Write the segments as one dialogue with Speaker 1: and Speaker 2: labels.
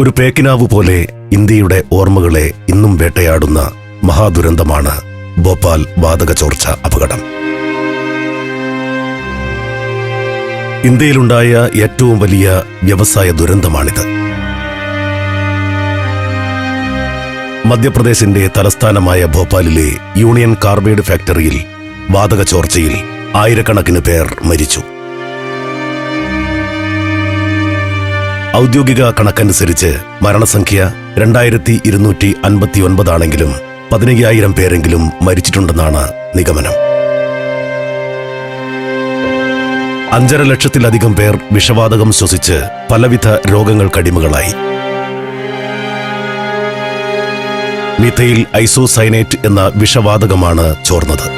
Speaker 1: ഒരു പേക്കിനാവ് പോലെ ഇന്ത്യയുടെ ഓർമ്മകളെ ഇന്നും വേട്ടയാടുന്ന മഹാദുരന്തമാണ് ഭോപ്പാൽ വാതക ചോർച്ച അപകടം. ഇന്ത്യയിലുണ്ടായ ഏറ്റവും വലിയ വ്യവസായ ദുരന്തമാണിത്. മധ്യപ്രദേശിന്റെ തലസ്ഥാനമായ ഭോപ്പാലിലെ യൂണിയൻ കാർബൈഡ് ഫാക്ടറിയിൽ വാതക ചോർച്ചയിൽ ആയിരക്കണക്കിന് പേർ മരിച്ചു. ഔദ്യോഗിക കണക്കനുസരിച്ച് മരണസംഖ്യ രണ്ടായിരത്തി ഇരുന്നൂറ്റി അൻപത്തി ഒൻപതാണെങ്കിലും പതിനയ്യായിരം പേരെങ്കിലും മരിച്ചിട്ടുണ്ടെന്നാണ് നിഗമനം. അഞ്ചര ലക്ഷത്തിലധികം പേർ വിഷവാതകം ശ്വസിച്ച് പലവിധ രോഗങ്ങൾക്കടിമകളായി മിഥയിൽ ഐസോസൈനേറ്റ് എന്ന വിഷവാതകമാണ് ചോർന്നത്.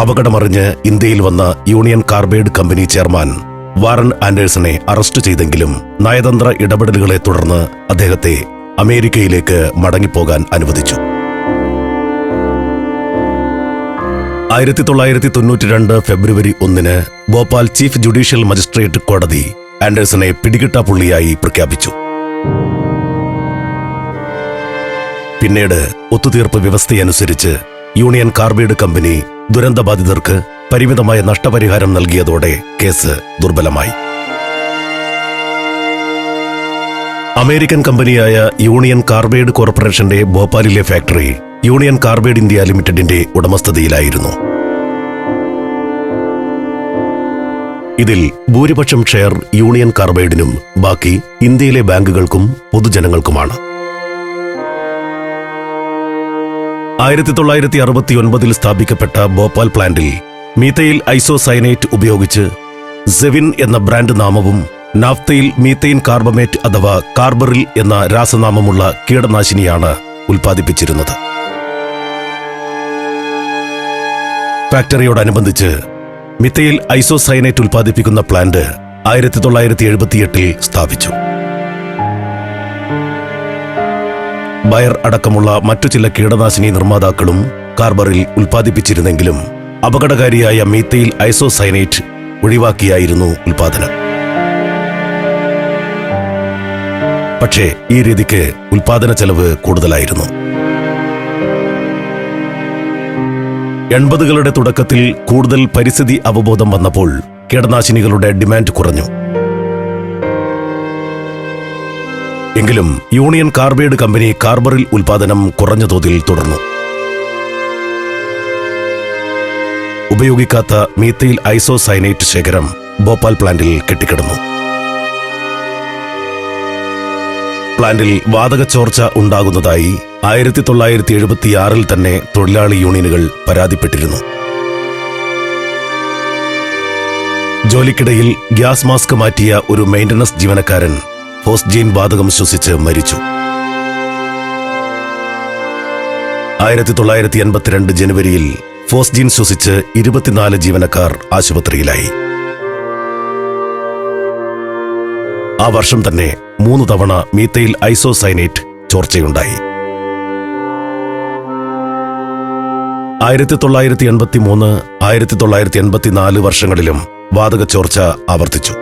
Speaker 1: അപകടമറിഞ്ഞ് ഇന്ത്യയിൽ വന്ന Union Carbide company chairman Warren ആൻഡേഴ്സണെ arrest ചെയ്തെങ്കിലും നയതന്ത്ര ഇടപെടലുകളെ തുടർന്ന് അദ്ദേഹത്തെ അമേരിക്കയിലേക്ക് മടങ്ങിപ്പോകാൻ അനുവദിച്ചു. ആയിരത്തി തൊള്ളായിരത്തി തൊണ്ണൂറ്റി രണ്ട് ഫെബ്രുവരി ഒന്നിന് ഭോപ്പാൽ ചീഫ് ജുഡീഷ്യൽ മജിസ്ട്രേറ്റ് കോടതി ആൻഡേഴ്സണെ പിടികിട്ടാപ്പുള്ളിയായി പ്രഖ്യാപിച്ചു. പിന്നീട് ഒത്തുതീർപ്പ് വ്യവസ്ഥയനുസരിച്ച് യൂണിയൻ കാർബൈഡ് കമ്പനി ദുരന്തബാധിതർക്ക് പരിമിതമായ നഷ്ടപരിഹാരം നൽകിയതോടെ കേസ് ദുർബലമായി. അമേരിക്കൻ കമ്പനിയായ യൂണിയൻ കാർബൈഡ് കോർപ്പറേഷന്റെ ഭോപ്പാലിലെ ഫാക്ടറി യൂണിയൻ കാർബൈഡ് ഇന്ത്യ ലിമിറ്റഡിന്റെ ഉടമസ്ഥതയിലായിരുന്നു. ഇതിൽ ഭൂരിപക്ഷം ഷെയർ യൂണിയൻ കാർബൈഡിനും ബാക്കി ഇന്ത്യയിലെ ബാങ്കുകൾക്കും പൊതുജനങ്ങൾക്കുമാണ്. ആയിരത്തി തൊള്ളായിരത്തി അറുപത്തി ഒൻപതിൽ സ്ഥാപിക്കപ്പെട്ട ഭോപ്പാൽ പ്ലാന്റിൽ മീത്തയിൽ ഐസോസൈനേറ്റ് ഉപയോഗിച്ച് സെവിൻ എന്ന ബ്രാൻഡ് നാമവും നാഫ്തയിൽ മീത്തൈൻ കാർബമേറ്റ് അഥവാ കാർബറിൽ എന്ന രാസനാമമുള്ള കീടനാശിനിയാണ് ഉൽപ്പാദിപ്പിച്ചിരുന്നത്. ഫാക്ടറിയോടനുബന്ധിച്ച് മിത്തയിൽ ഐസോസൈനേറ്റ് ഉൽപ്പാദിപ്പിക്കുന്ന പ്ലാന്റ് ആയിരത്തി തൊള്ളായിരത്തി എഴുപത്തിയെട്ടിൽ സ്ഥാപിച്ചു. ബയർ അടക്കമുള്ള മറ്റു ചില കീടനാശിനി നിർമ്മാതാക്കളും കാർബറിൽ ഉൽപ്പാദിപ്പിച്ചിരുന്നെങ്കിലും അപകടകാരിയായ മീത്തയിൽ ഐസോസൈനേറ്റ് ഒഴിവാക്കിയായിരുന്നു ഉൽപാദനം പക്ഷേ ഈ രീതിക്ക് ഉൽപാദന ചെലവ് കൂടുതലായിരുന്നു. എൺപതുകളുടെ തുടക്കത്തിൽ കൂടുതൽ പരിസ്ഥിതി അവബോധം വന്നപ്പോൾ കീടനാശിനികളുടെ ഡിമാൻഡ് കുറഞ്ഞു. എങ്കിലും യൂണിയൻ കാർബൈഡ് കമ്പനി കാർബറിൽ ഉൽപാദനം കുറഞ്ഞ തോതിൽ തുടർന്നു. ഉപയോഗിക്കാത്ത മീത്തയിൽ ഐസോസൈനേറ്റ് ശേഖരം ഭോപ്പാൽ പ്ലാന്റിൽ കെട്ടിക്കിടന്നു. പ്ലാന്റിൽ വാതക ചോർച്ച ഉണ്ടാകുന്നതായി ആയിരത്തി തൊള്ളായിരത്തി എഴുപത്തിയാറിൽ തന്നെ തൊഴിലാളി യൂണിയനുകൾ പരാതിപ്പെട്ടിരുന്നു. ജോലിക്കിടയിൽ ഗ്യാസ് മാസ്ക് മാറ്റിയ ഒരു മെയിന്റനൻസ് ജീവനക്കാരൻ ഫോസ്ജീൻ വാതകം ശ്വസിച്ച് മരിച്ചു. ആയിരത്തി തൊള്ളായിരത്തി എൺപത്തിരണ്ട് ജനുവരിയിൽ ഫോസ്ജീൻ ശ്വസിച്ച് ഇരുപത്തിനാല് ജീവനക്കാർ ആശുപത്രിയിലായി. ആ വർഷം തന്നെ മൂന്ന് തവണ മീത്തയിൽ ഐസോസൈനേറ്റ് ചോർച്ചയുണ്ടായി. ആയിരത്തി തൊള്ളായിരത്തി എൺപത്തി മൂന്ന് ആയിരത്തി തൊള്ളായിരത്തി എൺപത്തിനാല് വർഷങ്ങളിലും വാതക ചോർച്ച ആവർത്തിച്ചു.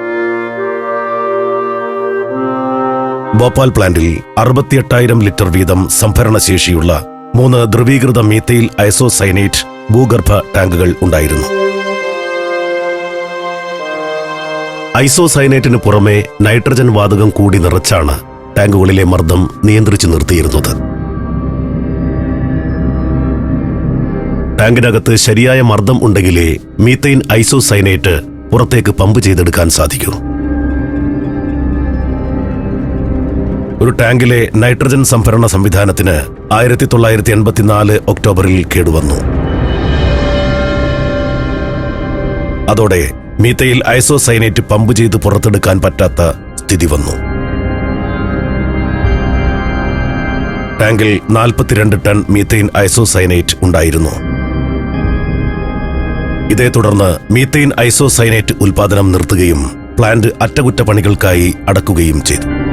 Speaker 1: ഭോപ്പാൽ പ്ലാന്റിൽ അറുപത്തിയെട്ടായിരം ലിറ്റർ വീതം സംഭരണശേഷിയുള്ള മൂന്ന് ധ്രുവീകൃത മീത്തയിൽ ഐസോസൈനേറ്റ് ഭൂഗർഭ ടാങ്കുകൾ ഉണ്ടായിരുന്നു. ഐസോസൈനേറ്റിന് പുറമെ നൈട്രജൻ വാതകം കൂടി നിറച്ചാണ് ടാങ്കുകളിലെ മർദ്ദം നിയന്ത്രിച്ചു നിർത്തിയിരുന്നത്. ടാങ്കിനകത്ത് ശരിയായ മർദ്ദം ഉണ്ടെങ്കിലേ മീത്തൈൻ ഐസോസൈനേറ്റ് പുറത്തേക്ക് പമ്പ് ചെയ്തെടുക്കാൻ സാധിക്കൂ. ഒരു ടാങ്കിലെ നൈട്രജൻ സംഭരണ സംവിധാനത്തിന് ആയിരത്തി തൊള്ളായിരത്തി എൺപത്തിനാല് ഒക്ടോബറിൽ കേടുവന്നു. അതോടെ മീത്തയിൽ ഐസോസൈനേറ്റ് പമ്പ് ചെയ്ത് പുറത്തെടുക്കാൻ പറ്റാത്ത സ്ഥിതി വന്നു. ടാങ്കിൽ നാൽപ്പത്തിരണ്ട് ടൺ മീത്തൈൻ ഐസോസൈനേറ്റ് ഉണ്ടായിരുന്നു. ഇതേ തുടർന്ന് മീത്തൈൻ ഐസോസൈനേറ്റ് ഉൽപാദനം നിർത്തുകയും പ്ലാന്റ് അറ്റകുറ്റപ്പണികൾക്കായി അടക്കുകയും ചെയ്തു.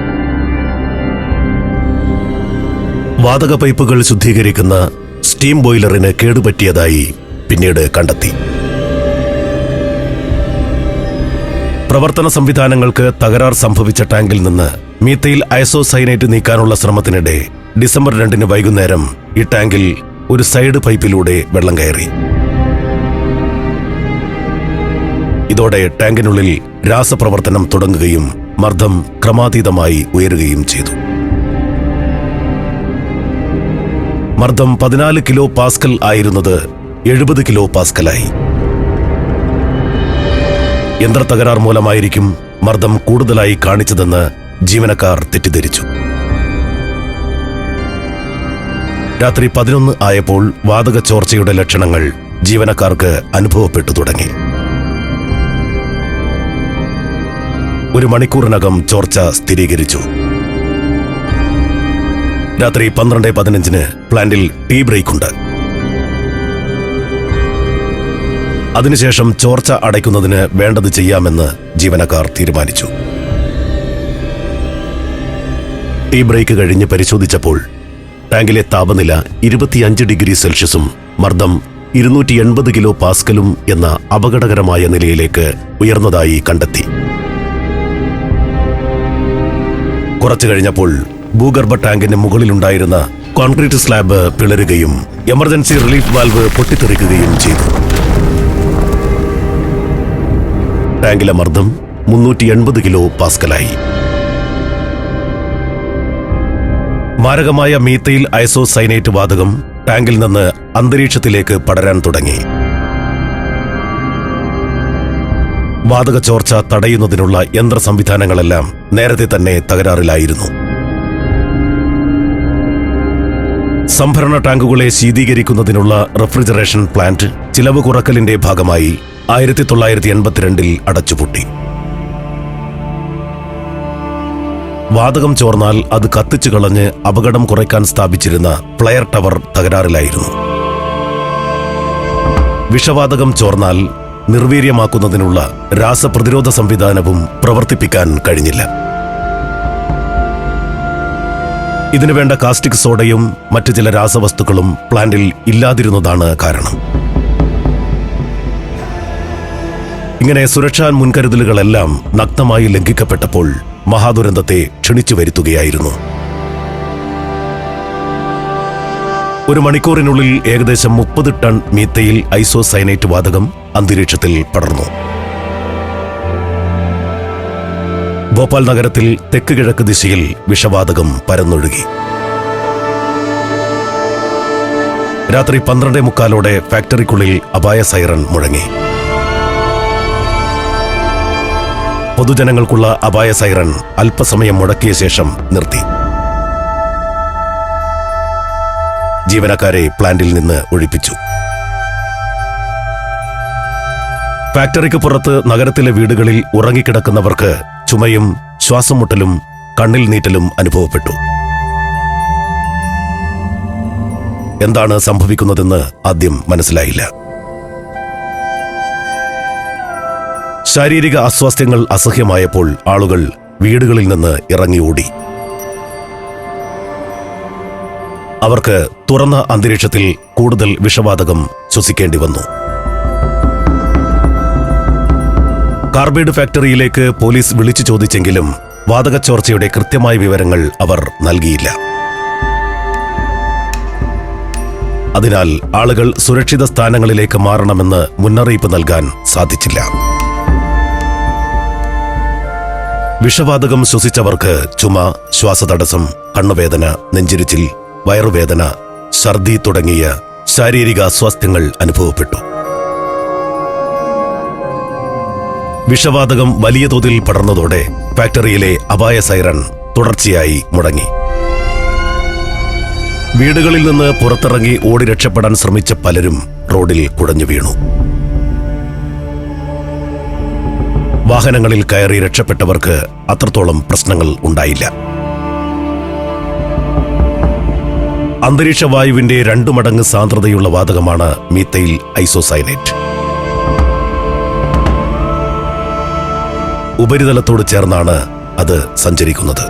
Speaker 1: വാതക പൈപ്പുകൾ ശുദ്ധീകരിക്കുന്ന സ്റ്റീം ബോയിലറിന് കേടുപറ്റിയതായി പിന്നീട് കണ്ടെത്തി. പ്രവർത്തന സംവിധാനങ്ങൾക്ക് തകരാർ സംഭവിച്ച ടാങ്കിൽ നിന്ന് മീത്തയിൽ ഐസോസൈനേറ്റ് നീക്കാനുള്ള ശ്രമത്തിനിടെ ഡിസംബർ രണ്ടിന് വൈകുന്നേരം ഈ ടാങ്കിൽ ഒരു സൈഡ് പൈപ്പിലൂടെ വെള്ളം കയറി. ഇതോടെ ടാങ്കിനുള്ളിൽ രാസപ്രവർത്തനം തുടങ്ങുകയും മർദ്ദം ക്രമാതീതമായി ഉയരുകയും ചെയ്തു. മർദ്ദം പതിനാല് കിലോ പാസ്കൽ ആയിരുന്നത് എഴുപത് കിലോ പാസ്കലായി. യന്ത്രത്തകരാർ മൂലമായിരിക്കും മർദ്ദം കൂടുതലായി കാണിച്ചതെന്ന് ജീവനക്കാർ തെറ്റിദ്ധരിച്ചു. രാത്രി പതിനൊന്ന് ആയപ്പോൾ വാതക ചോർച്ചയുടെ ലക്ഷണങ്ങൾ ജീവനക്കാർക്ക് അനുഭവപ്പെട്ടു തുടങ്ങി. ഒരു മണിക്കൂറിനകം ചോർച്ച സ്ഥിരീകരിച്ചു. രാത്രി പന്ത്രണ്ട് പതിനഞ്ചിന് പ്ലാന്റിൽ ടീ ബ്രേക്ക് ഉണ്ട്. അതിനുശേഷം ചോർച്ച അടയ്ക്കുന്നതിന് വേണ്ടത് ചെയ്യാമെന്ന് ജീവനക്കാർ തീരുമാനിച്ചു. ടീ ബ്രേക്ക് കഴിഞ്ഞ് പരിശോധിച്ചപ്പോൾ ടാങ്കിലെ താപനില ഇരുപത്തിയഞ്ച് ഡിഗ്രി സെൽഷ്യസും മർദ്ദം ഇരുന്നൂറ്റി എൺപത് കിലോ പാസ്കലും എന്ന അപകടകരമായ നിലയിലേക്ക് ഉയർന്നതായി കണ്ടെത്തി. കുറച്ചു കഴിഞ്ഞപ്പോൾ ഭൂഗർഭ ടാങ്കിന് മുകളിലുണ്ടായിരുന്ന കോൺക്രീറ്റ് സ്ലാബ് പിളരുകയും എമർജൻസി റിലീഫ് വാൽവ് പൊട്ടിത്തെറിക്കുകയും ചെയ്തു. ടാങ്കിലെ മർദ്ദം മുന്നൂറ്റി എൺപത് കിലോ പാസ്കലായി. മാരകമായ മീത്തയിൽ ഐസോസൈനേറ്റ് വാതകം ടാങ്കിൽ നിന്ന് അന്തരീക്ഷത്തിലേക്ക് പടരാൻ തുടങ്ങി. വാതക ചോർച്ച തടയുന്നതിനുള്ള യന്ത്ര സംവിധാനങ്ങളെല്ലാം നേരത്തെ തന്നെ തകരാറിലായിരുന്നു. സംഭരണ ടാങ്കുകളെ ശീതീകരിക്കുന്നതിനുള്ള റെഫ്രിജറേഷൻ പ്ലാന്റ് ചിലവ് കുറക്കലിന്റെ ഭാഗമായി ആയിരത്തി തൊള്ളായിരത്തി എൺപത്തിരണ്ടിൽ അടച്ചുപൂട്ടി. വാതകം ചോർന്നാൽ അത് കത്തിച്ചു കളഞ്ഞ് അപകടം കുറയ്ക്കാൻ സ്ഥാപിച്ചിരുന്ന ഫ്ലയർ ടവർ തകരാറിലായിരുന്നു. വിഷവാതകം ചോർന്നാൽ നിർവീര്യമാക്കുന്നതിനുള്ള രാസപ്രതിരോധ സംവിധാനവും പ്രവർത്തിപ്പിക്കാൻ കഴിഞ്ഞില്ല. ഇതിനുവേണ്ട കാസ്റ്റിക് സോഡയും മറ്റു ചില രാസവസ്തുക്കളും പ്ലാന്റിൽ ഇല്ലാതിരുന്നതാണ് കാരണം. ഇങ്ങനെ സുരക്ഷാ മുൻകരുതലുകളെല്ലാം നഗ്നമായി ലംഘിക്കപ്പെട്ടപ്പോൾ മഹാദുരന്തത്തെ ക്ഷണിച്ചു വരുത്തുകയായിരുന്നു. ഒരു മണിക്കൂറിനുള്ളിൽ ഏകദേശം മുപ്പത് ടൺ മീത്തയിൽ ഐസോസൈനൈറ്റ് വാതകം അന്തരീക്ഷത്തിൽ പടർന്നു. ഭോപ്പാൽ നഗരത്തിൽ തെക്ക് കിഴക്ക് ദിശയിൽ വിഷവാതകം പരന്നൊഴുകി. രാത്രി പന്ത്രണ്ടേ മുക്കാലോടെ ഫാക്ടറിക്കുള്ളിൽ അപായ സൈറൺ മുഴങ്ങി. പൊതുജനങ്ങൾക്കുള്ള അപായ സൈറൺ അല്പസമയം മുടക്കിയ ശേഷം നിർത്തി. ജീവനക്കാരെ പ്ലാന്റിൽ നിന്ന് ഒഴിപ്പിച്ചു. ഫാക്ടറിക്ക് പുറത്ത് നഗരത്തിലെ വീടുകളിൽ ഉറങ്ങിക്കിടക്കുന്നവർക്ക് ചുമയും ശ്വാസം മുട്ടലും കണ്ണിൽ നീറ്റലും അനുഭവപ്പെട്ടു. എന്താണ് സംഭവിക്കുന്നതെന്ന് ആദ്യം മനസ്സിലായില്ല. ശാരീരിക അസ്വാസ്ഥ്യങ്ങൾ അസഹ്യമായപ്പോൾ ആളുകൾ വീടുകളിൽ നിന്ന് ഇറങ്ങി ഓടി. അവർക്ക് തുറന്ന അന്തരീക്ഷത്തിൽ കൂടുതൽ വിഷവാതകം ശ്വസിക്കേണ്ടി വന്നു. കാർബൈഡ് ഫാക്ടറിയിലേക്ക് പോലീസ് വിളിച്ചു ചോദിച്ചെങ്കിലും വാതകച്ചോർച്ചയുടെ കൃത്യമായ വിവരങ്ങൾ അവർ നൽകിയില്ല. അതിനാൽ ആളുകൾ സുരക്ഷിത സ്ഥാനങ്ങളിലേക്ക് മാറണമെന്ന് മുന്നറിയിപ്പ് നൽകാൻ സാധിച്ചില്ല. വിഷവാതകം ശ്വസിച്ചവർക്ക് ചുമ ശ്വാസതടസ്സം കണ്ണുവേദന നെഞ്ചിരിച്ചിൽ വയറുവേദന ഛർദി തുടങ്ങിയ ശാരീരിക അസ്വാസ്ഥ്യങ്ങൾ അനുഭവപ്പെട്ടു. വിഷവാതകം വലിയ തോതിൽ പടർന്നതോടെ ഫാക്ടറിയിലെ അപായ സൈറൺ തുടർച്ചയായി മുടങ്ങി. വീടുകളിൽ നിന്ന് പുറത്തിറങ്ങി ഓടി രക്ഷപ്പെടാൻ ശ്രമിച്ച പലരും റോഡിൽ കുടഞ്ഞു വീണു. വാഹനങ്ങളിൽ കയറി രക്ഷപ്പെട്ടവർക്ക് അത്രത്തോളം പ്രശ്നങ്ങൾ ഉണ്ടായില്ല. അന്തരീക്ഷ വായുവിന്റെ രണ്ടു മടങ്ങ് സാന്ദ്രതയുള്ള വാതകമാണ് മീത്തയിൽ ഐസോസൈനേറ്റ്. ഉപരിതലത്തോട് ചേർന്നാണ് അത് സഞ്ചരിക്കുന്നത്.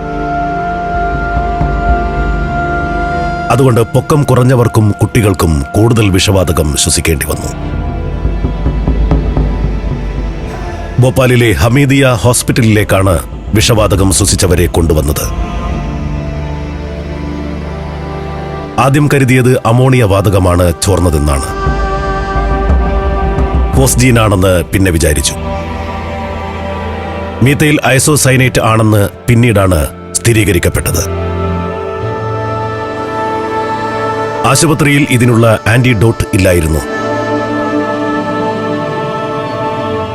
Speaker 1: അതുകൊണ്ട് പൊക്കം കുറഞ്ഞവർക്കും കുട്ടികൾക്കും കൂടുതൽ വിഷവാതകം ശ്വസിക്കേണ്ടി വന്നു. ഭോപ്പാലിലെ ഹമീദിയ ഹോസ്പിറ്റലിലേക്കാണ് വിഷവാതകം ശ്വസിച്ചവരെ കൊണ്ടുവന്നത്. ആദ്യം കരുതിയത് അമോണിയ വാതകമാണ് ചോർന്നതെന്നാണ്. ഫോസ്ജീനാണെന്ന് പിന്നെ വിചാരിച്ചു. മീത്തയിൽ ഐസോസൈനേറ്റ് ആണെന്ന് പിന്നീടാണ് സ്ഥിരീകരിക്കപ്പെട്ടത്. ആശുപത്രിയിൽ ഇതിനുള്ള ആന്റിഡോട്ട് ഇല്ലായിരുന്നു.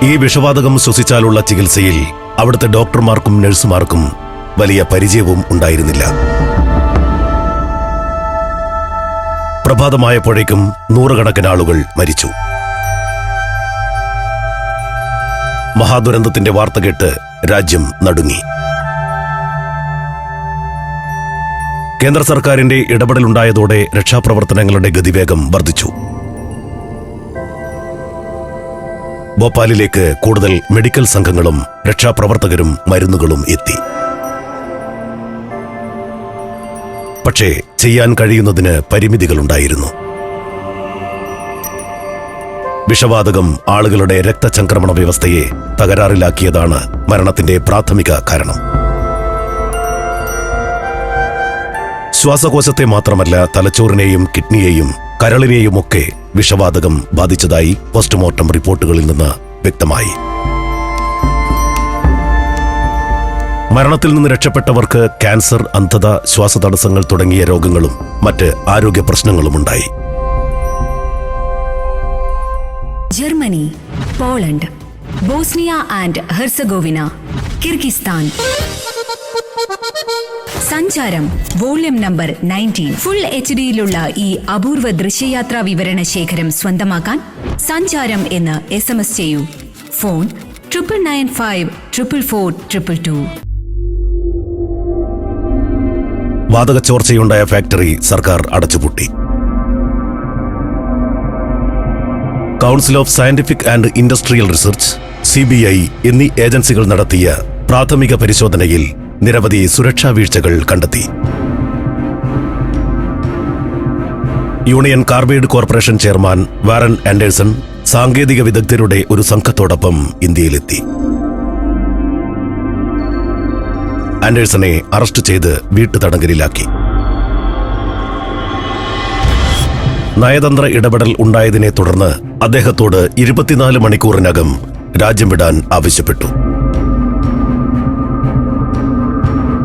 Speaker 1: ഈ വിഷവാതകം ശ്വസിച്ചാലുള്ള ചികിത്സയിൽ അവിടുത്തെ ഡോക്ടർമാർക്കും നഴ്സുമാർക്കും വലിയ പരിചയവും ഉണ്ടായിരുന്നില്ല. പ്രഭാതമായപ്പോഴേക്കും നൂറുകണക്കിന് ആളുകൾ മരിച്ചു. മഹാദുരന്തത്തിന്റെ വാർത്ത കേട്ട് രാജ്യം നടുങ്ങി. കേന്ദ്ര സർക്കാരിന്റെ ഇടപെടലുണ്ടായതോടെ രക്ഷാപ്രവർത്തനങ്ങളുടെ ഗതിവേഗം വർദ്ധിച്ചു. ഭോപ്പാലിലേക്ക് കൂടുതൽ മെഡിക്കൽ സംഘങ്ങളും രക്ഷാപ്രവർത്തകരും മരുന്നുകളും എത്തി. പക്ഷേ ചെയ്യാൻ കഴിയുന്നതിന് പരിമിതികളുണ്ടായിരുന്നു. വിഷവാതകം ആളുകളുടെ രക്തചംക്രമണ വ്യവസ്ഥയെ തകരാറിലാക്കിയതാണ് മരണത്തിന്റെ പ്രാഥമിക കാരണം. ശ്വാസകോശത്തെ മാത്രമല്ല തലച്ചോറിനെയും കിഡ്നിയെയും കരളിനെയുമൊക്കെ വിഷവാതകം ബാധിച്ചതായി പോസ്റ്റ്മോർട്ടം റിപ്പോർട്ടുകളിൽ നിന്ന് വ്യക്തമായി. മരണത്തിൽ നിന്ന് രക്ഷപ്പെട്ടവർക്ക് ക്യാൻസർ അന്ധത ശ്വാസതടസ്സങ്ങൾ തുടങ്ങിയ രോഗങ്ങളും മറ്റ് ആരോഗ്യ പ്രശ്നങ്ങളുമുണ്ടായി.
Speaker 2: Germany Poland Bosnia and Herzegovina Kyrgyzstan. സഞ്ചാരം volume number nineteen. Full H ഡിയിലുള്ള ഈ അപൂർവ ദൃശ്യയാത്രാ വിവരണ ശേഖരം സ്വന്തമാക്കാൻ സഞ്ചാരം എന്ന് എസ് എം എസ് ചെയ്യൂ. Phone triple nine five triple four triple two.
Speaker 1: വാതക ചോർച്ചയുണ്ടായ ഫാക്ടറി സർക്കാർ അടച്ചുപൂട്ടി. Council of scientific and industrial research C B I എന്നീ ഏജൻസികൾ നടത്തിയ പ്രാഥമിക പരിശോധനയിൽ നിരവധി സുരക്ഷാ വീഴ്ചകൾ കണ്ടെത്തി. Union Carbide corporation chairman Warren Anderson സാങ്കേതിക വിദഗ്ധരുടെ ഒരു സംഘത്തോടൊപ്പം ഇന്ത്യയിലെത്തി. ആൻഡേഴ്സനെ അറസ്റ്റ് ചെയ്ത് വീട്ടുതടങ്കലിലാക്കി. നയതന്ത്ര ഇടപെടൽ ഉണ്ടായതിനെ തുടർന്ന് അദ്ദേഹത്തോട് ഇരുപത്തിനാല് മണിക്കൂറിനകം രാജ്യം വിടാൻ ആവശ്യപ്പെട്ടു.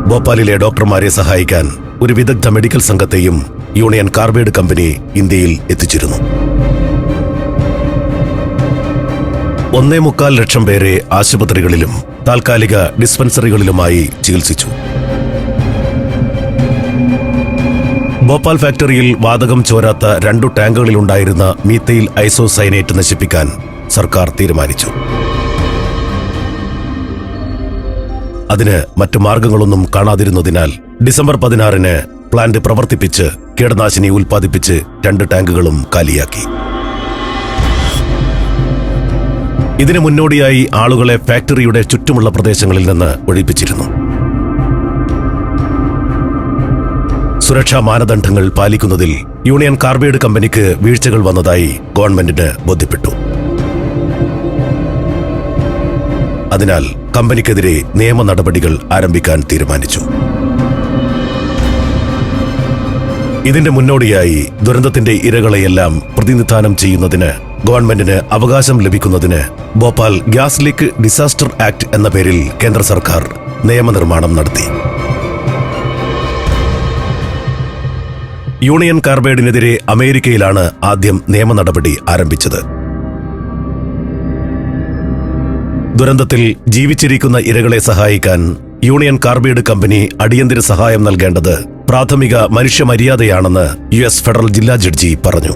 Speaker 1: ഭോപ്പാലിലെ ഡോക്ടർമാരെ സഹായിക്കാൻ ഒരു വിദഗ്ധ മെഡിക്കൽ സംഘത്തെയും യൂണിയൻ കാർബൈഡ് കമ്പനി ഇന്ത്യയിൽ എത്തിച്ചിരുന്നു. ഒന്നേ മുക്കാൽ ലക്ഷം പേരെ ആശുപത്രികളിലും താൽക്കാലിക ഡിസ്പെൻസറികളിലുമായി ചികിത്സിച്ചു. ഭോപ്പാൽ ഫാക്ടറിയിൽ വാതകം ചോരാത്ത രണ്ടു ടാങ്കുകളിലുണ്ടായിരുന്ന മീത്തയിൽ ഐസോസൈനേറ്റ് നശിപ്പിക്കാൻ സർക്കാർ തീരുമാനിച്ചു. അതിന് മറ്റു മാർഗങ്ങളൊന്നും കാണാതിരുന്നതിനാൽ ഡിസംബർ പതിനാറിന് പ്ലാന്റ് പ്രവർത്തിപ്പിച്ച് കീടനാശിനി ഉൽപ്പാദിപ്പിച്ച് രണ്ട് ടാങ്കുകളും കാലിയാക്കി. ഇതിനു മുന്നോടിയായി ആളുകളെ ഫാക്ടറിയുടെ ചുറ്റുമുള്ള പ്രദേശങ്ങളിൽ നിന്ന് ഒഴിപ്പിച്ചിരുന്നു. സുരക്ഷാ മാനദണ്ഡങ്ങൾ പാലിക്കുന്നതിൽ യൂണിയൻ കാർബൈഡ് കമ്പനിക്ക് വീഴ്ചകൾ വന്നതായി ഗവൺമെന്റിന് ബോധ്യപ്പെട്ടു. അതിനാൽ കമ്പനിക്കെതിരെ നിയമ നടപടികൾ ആരംഭിക്കാൻ തീരുമാനിച്ചു. ഇതിന്റെ മുന്നോടിയായി ദുരന്തത്തിന്റെ ഇരകളെയെല്ലാം പ്രതിനിധാനം ചെയ്യുന്നതിന് ഗവൺമെന്റിന് അവകാശം ലഭിക്കുന്നതിന് Bhopal gas leak disaster act എന്ന പേരിൽ കേന്ദ്ര സർക്കാർ നിയമനിർമ്മാണം നടത്തി. യൂണിയൻ കാർബൈഡിനെതിരെ അമേരിക്കയിലാണ് ആദ്യം നിയമ നടപടി ആരംഭിച്ചത്. ദുരന്തത്തിൽ ജീവിച്ചിരിക്കുന്ന ഇരകളെ സഹായിക്കാൻ യൂണിയൻ കാർബൈഡ് കമ്പനി അടിയന്തര സഹായം നൽകേണ്ടത് പ്രാഥമിക മനുഷ്യമര്യാദയാണെന്ന് യു എസ് ഫെഡറൽ ജില്ലാ ജഡ്ജി പറഞ്ഞു.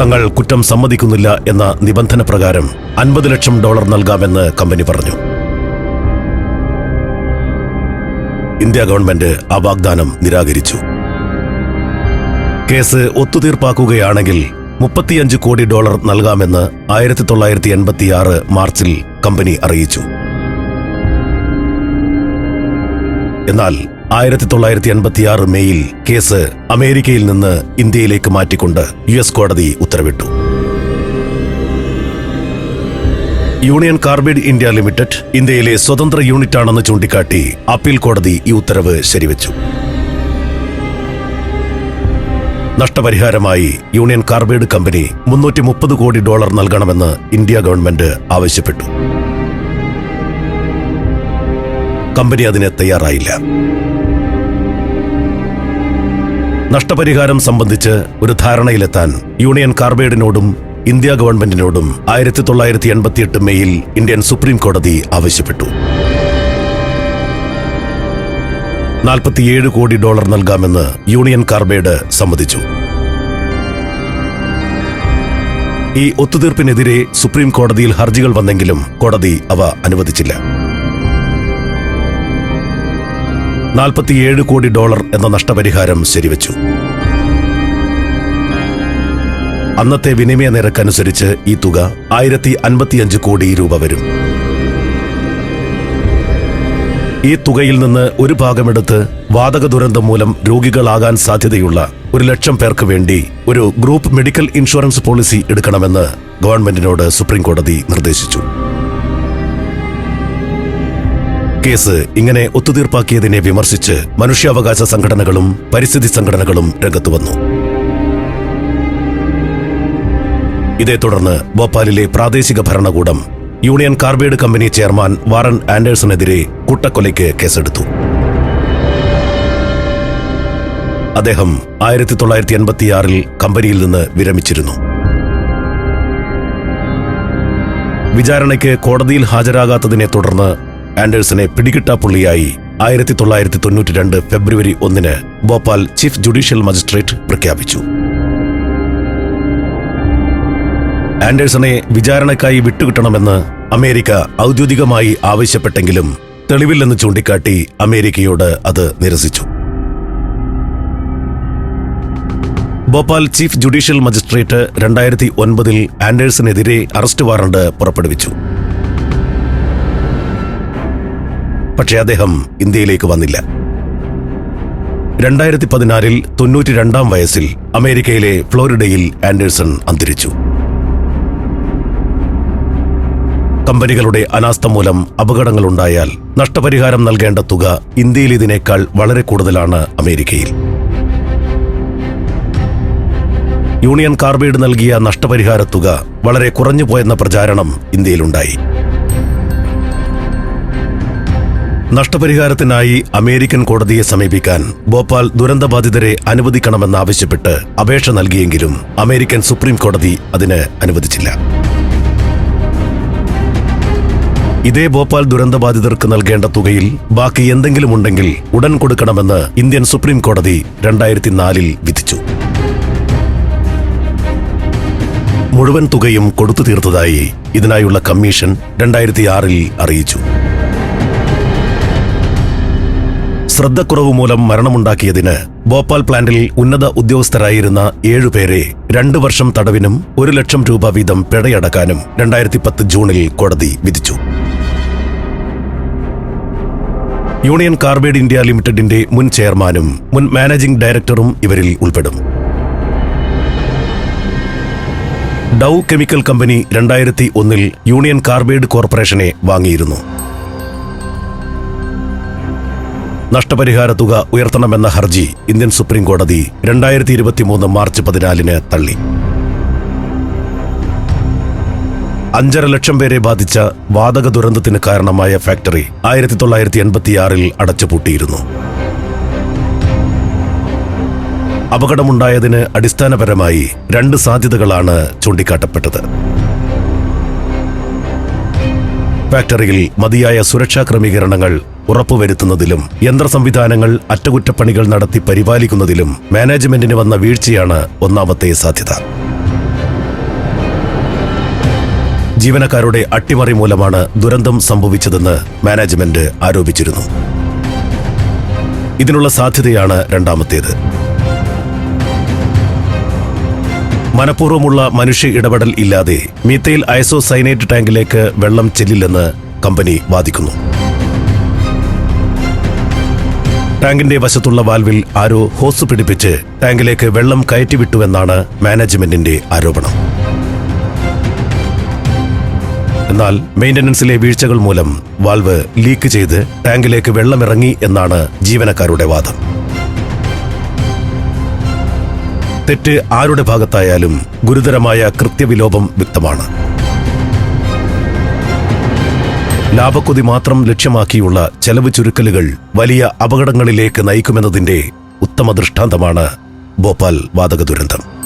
Speaker 1: തങ്ങൾ കുറ്റം സമ്മതിക്കുന്നില്ല എന്ന നിബന്ധന പ്രകാരം അൻപത് ലക്ഷം ഡോളർ നൽകാമെന്ന് കമ്പനി പറഞ്ഞു. ഇന്ത്യ ഗവൺമെന്റ് ആ വാഗ്ദാനം നിരാകരിച്ചു. കേസ് ഒത്തുതീർപ്പാക്കുകയാണെങ്കിൽ മുപ്പത്തിയഞ്ച് കോടി ഡോളർ നൽകാമെന്ന് ആയിരത്തി തൊള്ളായിരത്തി എൺപത്തിയാറ് മാർച്ചിൽ കമ്പനി അറിയിച്ചു. എന്നാൽ ആയിരത്തി തൊള്ളായിരത്തി എൺപത്തിയാറ് മെയ്യിൽ കേസ് അമേരിക്കയിൽ നിന്ന് ഇന്ത്യയിലേക്ക് മാറ്റിക്കൊണ്ട് യു എസ് കോടതി ഉത്തരവിട്ടു. യൂണിയൻ കാർബൈഡ് ഇന്ത്യ ലിമിറ്റഡ് ഇന്ത്യയിലെ സ്വതന്ത്ര യൂണിറ്റാണെന്ന് ചൂണ്ടിക്കാട്ടി അപ്പീൽ കോടതി ഈ ഉത്തരവ് ശരിവച്ചു. നഷ്ടപരിഹാരമായി യൂണിയൻ കാർബൈഡ് കമ്പനി മുന്നൂറ്റി മുപ്പത് കോടി ഡോളർ നൽകണമെന്ന് ഇന്ത്യ ഗവൺമെന്റ് ആവശ്യപ്പെട്ടു. കമ്പനി അതിന് തയ്യാറായില്ല. നഷ്ടപരിഹാരം സംബന്ധിച്ച് ഒരു ധാരണയിലെത്താൻ യൂണിയൻ കാർബൈഡിനോടും ഇന്ത്യ ഗവൺമെന്റിനോടും ആയിരത്തി തൊള്ളായിരത്തി എൺപത്തിയെട്ട് മെയ്യിൽ ഇന്ത്യൻ സുപ്രീം കോടതി ആവശ്യപ്പെട്ടു. നാൽപ്പത്തിയേഴ് കോടി ഡോളർ നൽകാമെന്ന് യൂണിയൻ കാർബൈഡ് സമ്മതിച്ചു. ഈ ഒത്തുതീർപ്പിനെതിരെ സുപ്രീം കോടതിയിൽ ഹർജികൾ വന്നെങ്കിലും കോടതി അവ അനുവദിച്ചില്ല. നാൽപ്പത്തിയേഴ് കോടി ഡോളർ എന്ന നഷ്ടപരിഹാരം ശരിവച്ചു. അന്നത്തെ വിനിമയ നിരക്കനുസരിച്ച് ഈ തുക ആയിരത്തി അൻപത്തിയഞ്ച് കോടി രൂപ വരും. ഈ തുകയിൽ നിന്ന് ഒരു ഭാഗമെടുത്ത് വാതക ദുരന്തം മൂലം രോഗികളാകാൻ സാധ്യതയുള്ള ഒരു ലക്ഷം പേർക്ക് വേണ്ടി ഒരു ഗ്രൂപ്പ് മെഡിക്കൽ ഇൻഷുറൻസ് പോളിസി എടുക്കണമെന്ന് ഗവൺമെന്റിനോട് സുപ്രീം കോടതി നിർദ്ദേശിച്ചു. കേസ് ഇങ്ങനെ ഒത്തുതീർപ്പാക്കിയതിനെ വിമർശിച്ച് മനുഷ്യാവകാശ സംഘടനകളും പരിസ്ഥിതി സംഘടനകളും രംഗത്തു വന്നു. ഇതേ തുടർന്ന് ഭോപ്പാലിലെ പ്രാദേശിക ഭരണകൂടം Union Carbide company chairman Warren ആൻഡേഴ്സണെതിരെ കുട്ടക്കൊലയ്ക്ക് കേസെടുത്തു. അദ്ദേഹം ആയിരത്തി തൊള്ളായിരത്തി എൺപത്തിയാറിൽ കമ്പനിയിൽ നിന്ന് വിരമിച്ചിരുന്നു. വിചാരണയ്ക്ക് കോടതിയിൽ ഹാജരാകാത്തതിനെ തുടർന്ന് ആൻഡേഴ്സനെ പിടികിട്ടാപ്പുള്ളിയായി ആയിരത്തി തൊള്ളായിരത്തി തൊണ്ണൂറ്റി രണ്ട് ഫെബ്രുവരി ഒന്നിന് ഭോപ്പാൽ ചീഫ് ജുഡീഷ്യൽ മജിസ്ട്രേറ്റ് പ്രഖ്യാപിച്ചു. ആൻഡേഴ്സണെ വിചാരണയ്ക്കായി വിട്ടുകിട്ടണമെന്ന് അമേരിക്ക ഔദ്യോഗികമായി ആവശ്യപ്പെട്ടെങ്കിലും തെളിവില്ലെന്ന് ചൂണ്ടിക്കാട്ടി അമേരിക്കയോട് അത് നിരസിച്ചു. ഭോപ്പാൽ ചീഫ് ജുഡീഷ്യൽ മജിസ്ട്രേറ്റ് രണ്ടായിരത്തി ഒൻപതിൽ ആൻഡേഴ്സിനെതിരെ അറസ്റ്റ് വാറണ്ട് പുറപ്പെടുവിച്ചു. പക്ഷേ അദ്ദേഹം ഇന്ത്യയിലേക്ക് വന്നില്ല. രണ്ടായിരത്തി പതിനാറിൽ തൊണ്ണൂറ്റി രണ്ടാം വയസ്സിൽ അമേരിക്കയിലെ ഫ്ലോറിഡയിൽ ആൻഡേഴ്സൺ അന്തരിച്ചു. കമ്പനികളുടെ അനാസ്ഥ മൂലം അപകടങ്ങളുണ്ടായാൽ നഷ്ടപരിഹാരം നൽകേണ്ട തുക ഇന്ത്യയിൽ ഇതിനേക്കാൾ വളരെ കൂടുതലാണ് അമേരിക്കയിൽ. യൂണിയൻ കാർബൈഡ് നൽകിയ നഷ്ടപരിഹാര തുക വളരെ കുറഞ്ഞു പോയെന്ന പ്രചാരണം ഇന്ത്യയിലുണ്ടായി. നഷ്ടപരിഹാരത്തിനായി അമേരിക്കൻ കോടതിയെ സമീപിക്കാൻ ഭോപ്പാൽ ദുരന്തബാധിതരെ അനുവദിക്കണമെന്നാവശ്യപ്പെട്ട് അപേക്ഷ നൽകിയെങ്കിലും അമേരിക്കൻ സുപ്രീം കോടതി അതിന് അനുവദിച്ചില്ല. ഇതേ ഭോപ്പാൽ ദുരന്തബാധിതർക്ക് നൽകേണ്ട തുകയിൽ ബാക്കി എന്തെങ്കിലും ഉണ്ടെങ്കിൽ ഉടൻ കൊടുക്കണമെന്ന് ഇന്ത്യൻ സുപ്രീം കോടതി രണ്ടായിരത്തി നാലിൽ വിധിച്ചു. മുഴുവൻ തുകയും കൊടുത്തു തീർത്തതായി ഇതിനായുള്ള കമ്മീഷൻ രണ്ടായിരത്തി ആറിൽ അറിയിച്ചു. ശ്രദ്ധക്കുറവ് മൂലം മരണമുണ്ടാക്കിയതിന് ഭോപ്പാൽ പ്ലാന്റിൽ ഉന്നത ഉദ്യോഗസ്ഥരായിരുന്ന ഏഴുപേരെ രണ്ടു വർഷം തടവിനും ഒരു ലക്ഷം രൂപ വീതം പിഴയടക്കാനും രണ്ടായിരത്തി പത്ത് ജൂണിൽ കോടതി വിധിച്ചു. യൂണിയൻ കാർബൈഡ് ഇന്ത്യ ലിമിറ്റഡിന്റെ മുൻ ചെയർമാനും മുൻ മാനേജിംഗ് ഡയറക്ടറും ഇവരിൽ ഉൾപ്പെടും. ഡൗ കെമിക്കൽ കമ്പനി രണ്ടായിരത്തി ഒന്നിൽ യൂണിയൻ കാർബൈഡ് കോർപ്പറേഷനെ വാങ്ങിയിരുന്നു. നഷ്ടപരിഹാര തുക ഉയർത്തണമെന്ന ഹർജി ഇന്ത്യൻ സുപ്രീം കോടതി രണ്ടായിരത്തി ഇരുപത്തിമൂന്ന് മാർച്ച് പതിനാലിന് തള്ളി. അഞ്ചര ലക്ഷം പേരെ ബാധിച്ച വാതക ദുരന്തത്തിന് കാരണമായ ഫാക്ടറി ആയിരത്തി തൊള്ളായിരത്തി എൺപത്തിയാറിൽ അടച്ചുപൂട്ടിയിരുന്നു. അപകടമുണ്ടായതിന് അടിസ്ഥാനപരമായി രണ്ട് സാധ്യതകളാണ് ചൂണ്ടിക്കാട്ടപ്പെട്ടത്. ഫാക്ടറിയിൽ മതിയായ സുരക്ഷാ ക്രമീകരണങ്ങൾ ഉറപ്പുവരുത്തുന്നതിലും യന്ത്ര സംവിധാനങ്ങൾ അറ്റകുറ്റപ്പണികൾ നടത്തി പരിപാലിക്കുന്നതിലും മാനേജ്മെന്റിന് വന്ന വീഴ്ചയാണ് ഒന്നാമത്തെ സാധ്യത. ജീവനക്കാരുടെ അട്ടിമറി മൂലമാണ് ദുരന്തം സംഭവിച്ചതെന്ന് മാനേജ്മെന്റ് ആരോപിച്ചിരുന്നു. ഇതിനുള്ള സാധ്യതയാണ് രണ്ടാമത്തേത്. മനഃപൂർവമുള്ള മനുഷ്യ ഇടപെടൽ ഇല്ലാതെ മീത്തയിൽ ഐസോസൈനേറ്റ് ടാങ്കിലേക്ക് വെള്ളം ചെല്ലില്ലെന്ന് കമ്പനി വാദിക്കുന്നു. ടാങ്കിന്റെ വശത്തുള്ള വാൽവിൽ ആരോ ഹോസ് പിടിപ്പിച്ച് ടാങ്കിലേക്ക് വെള്ളം കയറ്റിവിട്ടുവെന്നാണ് മാനേജ്മെന്റിന്റെ ആരോപണം. എന്നാൽ മെയിന്റനൻസിലെ വീഴ്ചകൾ മൂലം വാൽവ് ലീക്ക് ചെയ്ത് ടാങ്കിലേക്ക് വെള്ളമിറങ്ങി എന്നാണ് ജീവനക്കാരുടെ വാദം. തെറ്റ് ആരുടെ ഭാഗത്തായാലും ഗുരുതരമായ കൃത്യവിലോപം വ്യക്തമാണ്. ലാഭക്കൊതി മാത്രം ലക്ഷ്യമാക്കിയുള്ള ചെലവ് ചുരുക്കലുകൾ വലിയ അപകടങ്ങളിലേക്ക് നയിക്കുമെന്നതിന്റെ ഉത്തമ ദൃഷ്ടാന്തമാണ് ഭോപ്പാൽ വാതക ദുരന്തം.